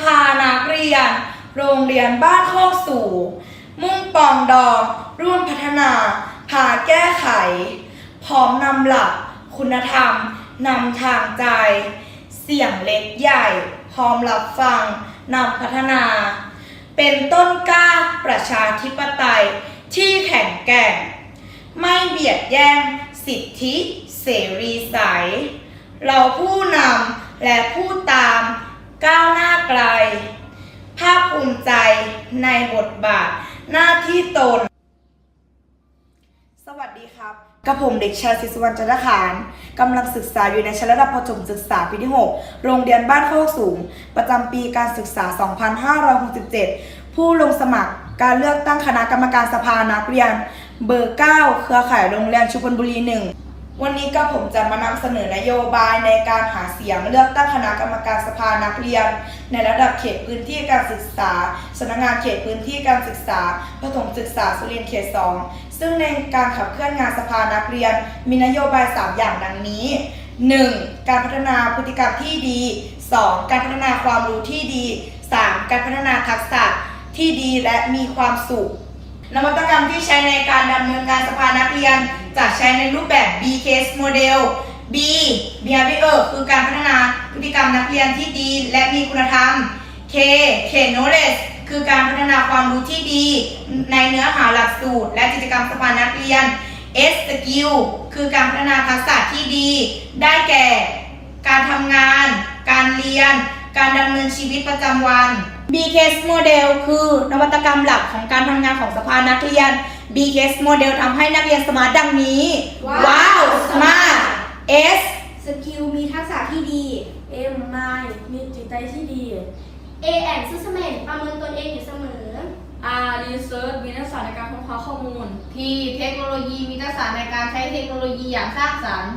ภานักเรียน โรงเรียนบ้านโคกสูง มุ่งปองดองร่วมพัฒนา พาแก้ไข พร้อมนำหลัก คุณธรรมนำทางใจ เสียงเล็กใหญ่ พร้อมรับฟังนำพัฒนา เป็นต้นกล้าประชาธิปไตยที่แข็งแกร่ง ไม่เบียดแย่งสิทธิเสรีใส เราผู้นำและผู้ตาม ก้าวหน้าไกล ภาคภูมิใจในบทบาท หน้าที่ตน สวัสดีครับกระผมเด็กชายศิษวรรณจันทขานกำลังศึกษาอยู่ในชั้นระดับประถมศึกษาปีที่ 6 โรงเรียนบ้านโคกสูง ประจำปีการศึกษา 2567 ผู้ลงสมัครการเลือกตั้งคณะกรรมการสภานักเรียน เบอร์ 9 เครือข่ายโรงเรียนชุมพลบุรี 1 วันนี้ก็ผมจะมานำเสนอนโยบายในการหาเสียงเลือกตั้งคณะกรรมการสภานักเรียน ในระดับเขตพื้นที่การศึกษาสำนักงานเขตพื้นที่การศึกษาประถมศึกษาสุรินทร์เขต 2 ซึ่งในการขับเคลื่อนงานสภานักเรียน มีนโยบาย 3 อย่างดังนี้ 1. การพัฒนาพฤติกรรมที่ดี 2. การพัฒนาความรู้ที่ดี 3. การพัฒนาทักษะที่ดีและมีความสุขนวัตกรรมที่ใช้ในการดำเนินงานสภานักเรียนจะใช้ในรูปแบบ B case model B behavior คือการพัฒนาพฤติกรรมนักเรียนที่ดี และมีคุณธรรม K K knowledge คือการพัฒนาความรู้ที่ดี ในเนื้อหาหลักสูตร และกิจกรรมสภานักเรียน S skill คือการพัฒนาทักษะที่ดี ได้แก่ การทำงาน การเรียน การดำเนินชีวิตประจำวัน BCase Model คือนวัตกรรมหลักของการทำงานของสภานักเรียน BCase Model ทำให้นักเรียนสมาร์ทดังนี้ ว้าว Smart S สกิลมีทักษะที่ดี M นายมีจิตใจที่ดี A แอนซึสเมนประเมินตนเองอยู่เสมอ R Research มีทักษะในการค้นคว้าข้อมูล P เทคโนโลยีมีทักษะในการใช้เทคโนโลยีอย่างสร้างสรรค์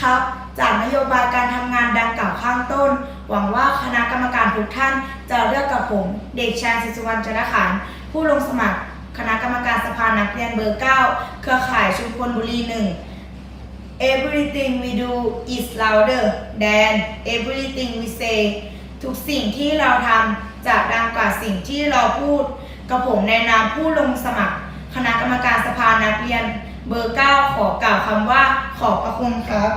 ครับ จากนโยบายการทำงานดังกล่าวข้างต้น หวังว่าคณะกรรมการทุกท่านจะเลือกกับผม เด็กชายศิสุวรรณจันทขานผู้ลงสมัคร คณะกรรมการสภานักเรียนเบอร์ 9 เครือข่ายชุมพลบุรี 1 Everything we do is louder than everything we say ทุกสิ่งที่เราทำจะดังกว่าสิ่งที่เราพูดกับผมในนามผู้ลงสมัคร คณะกรรมการสภานักเรียน เบอร์ 9 ขอกล่าวคำว่าขอบพระคุณครับ